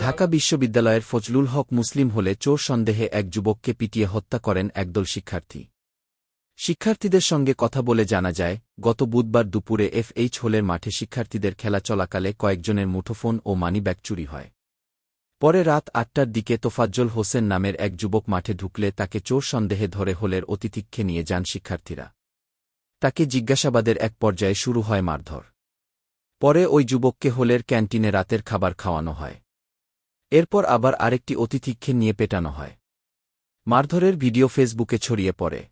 ঢাকা বিশ্ববিদ্যালয়ের ফজলুল হক মুসলিম হলে চোর সন্দেহে এক যুবককে পিটিয়ে হত্যা করেন একদল শিক্ষার্থী। শিক্ষার্থীদের সঙ্গে কথা বলে জানা যায়, গত বুধবার দুপুরে এফএইচ হোলের মাঠে শিক্ষার্থীদের খেলা চলাকালে কয়েকজনের মুঠোফোন ও মানিব্যাগ চুরি হয়। পরে রাত আটটার দিকে তোফাজ্জল হোসেন নামের এক যুবক মাঠে ঢুকলে তাকে চোর সন্দেহে ধরে হোলের অতিথিক্ষে নিয়ে যান শিক্ষার্থীরা। তাকে জিজ্ঞাসাবাদের এক পর্যায়ে শুরু হয় মারধর। পরে ওই যুবককে হোলের ক্যান্টিনে রাতের খাবার খাওয়ানো হয়। এরপর আবার আরেকটি অতিথিক্ষে নিয়ে পেটানো হয়। মারধরের ভিডিও ফেসবুকে ছড়িয়ে পড়ে।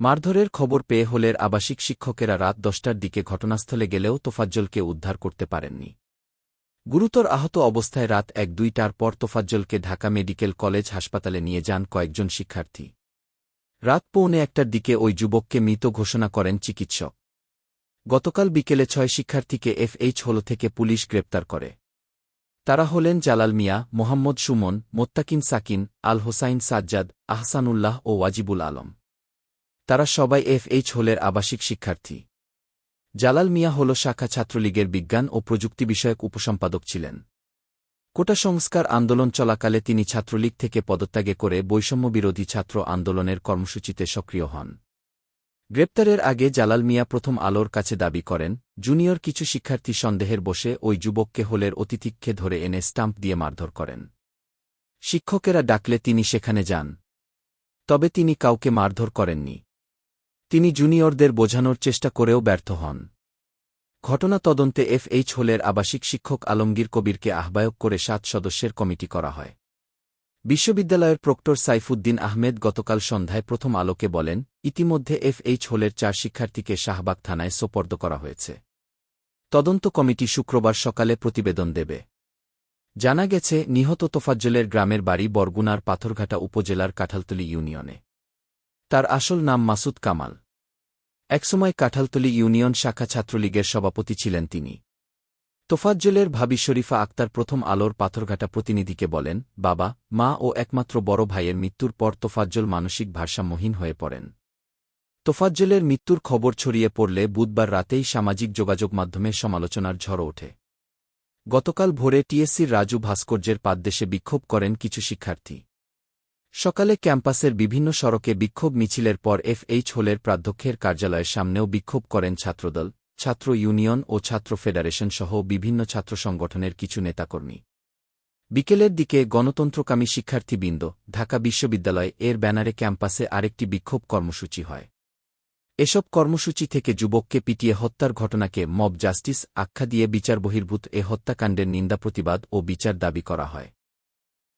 মারধরের খবর পেয়ে হোলের আবাসিক শিক্ষকেরা রাত দশটার দিকে ঘটনাস্থলে গেলেও তোফাজ্জলকে উদ্ধার করতে পারেননি। গুরুতর আহত অবস্থায় রাত এক দুইটার পর তোফাজ্জলকে ঢাকা মেডিকেল কলেজ হাসপাতালে নিয়ে যান কয়েকজন শিক্ষার্থী। রাত পৌনে একটার দিকে ওই যুবককে মৃত ঘোষণা করেন চিকিৎসক। গতকাল বিকেলে ছয় শিক্ষার্থীকে এফএইচ হল থেকে পুলিশ গ্রেপ্তার করে। তারা হলেন জালাল মিয়া, মোহাম্মদ সুমন মোত্তাকিন সাকিন, আল হোসাইন সাজ্জাদ, আহসানুল্লাহ ও ওয়াজিবুল আলম। তারা সবাই এফএইচ হোলের আবাসিক শিক্ষার্থী। জালাল মিয়া হল শাখা ছাত্রলীগের বিজ্ঞান ও প্রযুক্তি বিষয়ক উপসম্পাদক ছিলেন। কোটা সংস্কার আন্দোলন চলাকালে তিনি ছাত্রলীগ থেকে পদত্যাগে করে বৈষম্যবিরোধী ছাত্র আন্দোলনের কর্মসূচিতে সক্রিয় হন। গ্রেপ্তারের আগে জালাল মিয়া প্রথম আলোর কাছে দাবি করেন জুনিয়র কিছু শিক্ষার্থী সন্দেহের বসে ওই যুবককে হোলের অতিথিক্ষে ধরে এনে স্টাম্প দিয়ে মারধর করেন। শিক্ষকেরা ডাকলে তিনি সেখানে যান। তবে তিনি কাউকে মারধর করেননি। তিনি জুনিয়রদের বোঝানোর চেষ্টা করেও ব্যর্থ হন। ঘটনা তদন্তে এফএইচ হোলের আবাসিক শিক্ষক আলমগীর কবিরকে আহ্বায়ক করে সাত সদস্যের কমিটি করা হয়। বিশ্ববিদ্যালয়ের প্রক্টর সাইফুদ্দিন আহমেদ গতকাল সন্ধ্যায় প্রথম আলোকে বলেন, ইতিমধ্যে এফএইচ হোলের চার শিক্ষার্থীকে শাহবাগ থানায় সোপর্দ করা হয়েছে। তদন্ত কমিটি শুক্রবার সকালে প্রতিবেদন দেবে। জানা গেছে, নিহত তোফাজ্জলের গ্রামের বাড়ি বরগুনার পাথরঘাটা উপজেলার কাঠালতলি ইউনিয়নে। তার আসল নাম মাসুদ কামাল। একসময় কাঠালতলি ইউনিয়ন শাখা ছাত্রলীগের সভাপতি ছিলেন তিনি। তোফাজ্জলের ভাবি শরীফা আক্তার প্রথম আলোর পাথরঘাটা প্রতিনিধিকে বলেন, বাবা, মা ও একমাত্র বড় ভাইয়ের মৃত্যুর পর তোফাজ্জল মানসিক ভারসাম্যহীন হয়ে পড়েন। তোফাজ্জলের মৃত্যুর খবর ছড়িয়ে পড়লে বুধবার রাতেই সামাজিক যোগাযোগ মাধ্যমে সমালোচনার ঝড় ওঠে। গতকাল ভোরে টিএসসির রাজু ভাস্কর্যের পাদদেশে বিক্ষোভ করেন কিছু শিক্ষার্থী। সকালে ক্যাম্পাসের বিভিন্ন সড়কে বিক্ষোভ মিছিলের পর এফএইচ হোলের প্রাধ্যক্ষের কার্যালয়ের সামনেও বিক্ষোভ করেন ছাত্রদল, ছাত্র ইউনিয়ন ও ছাত্র ফেডারেশন সহ বিভিন্ন ছাত্র সংগঠনের কিছু নেতাকর্মী। বিকেলের দিকে গণতন্ত্রকামী শিক্ষার্থীবৃন্দ ঢাকা বিশ্ববিদ্যালয় এর ব্যানারে ক্যাম্পাসে আরেকটি বিক্ষোভ কর্মসূচি হয়। এসব কর্মসূচি থেকে যুবককে পিটিয়ে হত্যার ঘটনাকে মব জাস্টিস আখ্যা দিয়ে বিচার বহির্ভূত এ হত্যাকাণ্ডের নিন্দা, প্রতিবাদ ও বিচার দাবি করা হয়।